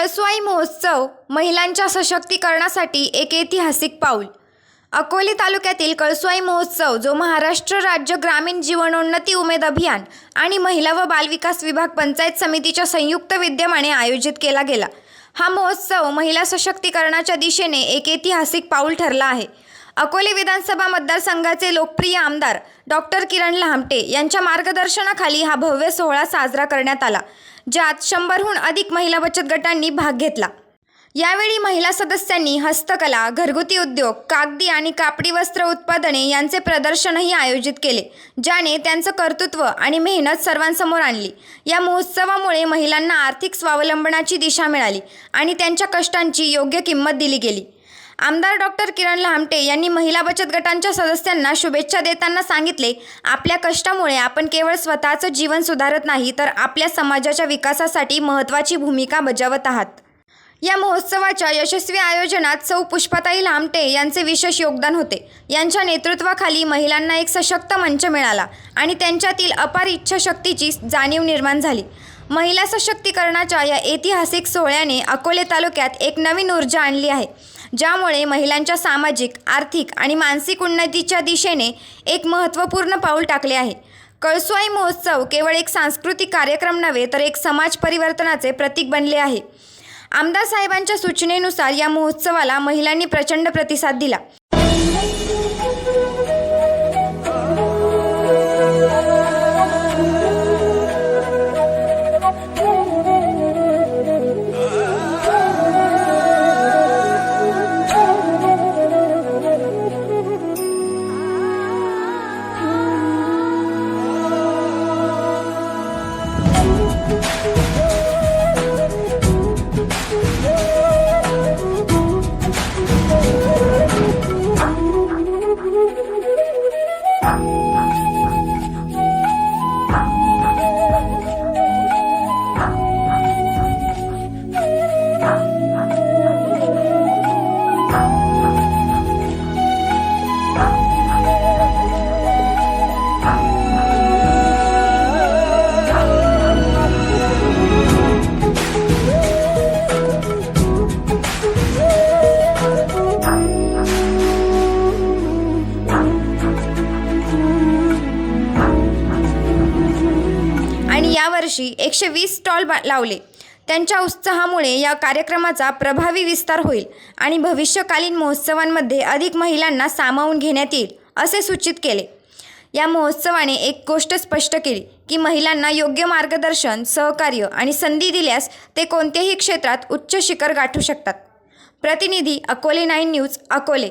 कळसुआई महोत्सव महिलांच्या सशक्तीकरणासाठी एक ऐतिहासिक पाऊल. अकोले तालुक्यातील कळसुआई महोत्सव जो महाराष्ट्र राज्य ग्रामीण जीवनोन्नती उमेद अभियान आणि महिला व बालविकास विभाग पंचायत समितीच्या संयुक्त विद्यमाने आयोजित केला गेला. हा महोत्सव महिला सशक्तीकरणाच्या दिशेने एक ऐतिहासिक पाऊल ठरला आहे. अकोले विधानसभा मतदारसंघाचे लोकप्रिय आमदार डॉक्टर किरण लहामटे यांच्या मार्गदर्शनाखाली हा भव्य सोहळा साजरा करण्यात आला. ज्यात शंभरहून अधिक महिला बचत गटांनी भाग घेतला. यावेळी महिला सदस्यांनी हस्तकला घरगुती उद्योग कागदी आणि कापडी वस्त्र उत्पादने यांचे प्रदर्शनही आयोजित केले ज्याने त्यांचं कर्तृत्व आणि मेहनत सर्वांसमोर आणली. या महोत्सवामुळे महिलांना आर्थिक स्वावलंबनाची दिशा मिळाली आणि त्यांच्या कष्टांची योग्य किंमत दिली गेली. आमदार डॉक्टर किरण लहामटे यांनी महिला बचत गटांच्या सदस्यांना शुभेच्छा देताना सांगितले आपल्या कष्टामुळे आपण केवळ स्वतःचं जीवन सुधारत नाही तर आपल्या समाजाच्या विकासासाठी महत्त्वाची भूमिका बजावत आहात. या महोत्सवाच्या यशस्वी आयोजनात सौ पुष्पाताई लामटे यांचे विशेष योगदान होते. यांच्या नेतृत्वाखाली महिलांना एक सशक्त मंच मिळाला आणि त्यांच्यातील अपार इच्छाशक्तीची जाणीव निर्माण झाली. महिला सशक्तीकरणाच्या या ऐतिहासिक सोहळ्याने अकोले तालुक्यात एक नवीन ऊर्जा आणली आहे. ज्यामुळे महिलांच्या सामाजिक आर्थिक आणि मानसिक उन्नतीच्या दिशेने एक महत्त्वपूर्ण पाऊल टाकले आहे. कळसुआई महोत्सव केवळ एक सांस्कृतिक कार्यक्रम नव्हे तर एक समाज परिवर्तनाचे प्रतीक बनले आहे. आमदार साहेबांच्या सूचनेनुसार या महोत्सवाला महिलांनी प्रचंड प्रतिसाद दिला. यावर्षी एकशे वीस स्टॉल बा लावले. त्यांच्या उत्साहामुळे या कार्यक्रमाचा प्रभावी विस्तार होईल आणि भविष्यकालीन महोत्सवांमध्ये अधिक महिलांना सामावून घेण्यात येईल असे सूचित केले. या महोत्सवाने एक गोष्ट स्पष्ट केली की महिलांना योग्य मार्गदर्शन सहकार्य आणि संधी दिल्यास ते कोणत्याही क्षेत्रात उच्च शिखर गाठू शकतात. प्रतिनिधी अकोले नाईन न्यूज अकोले.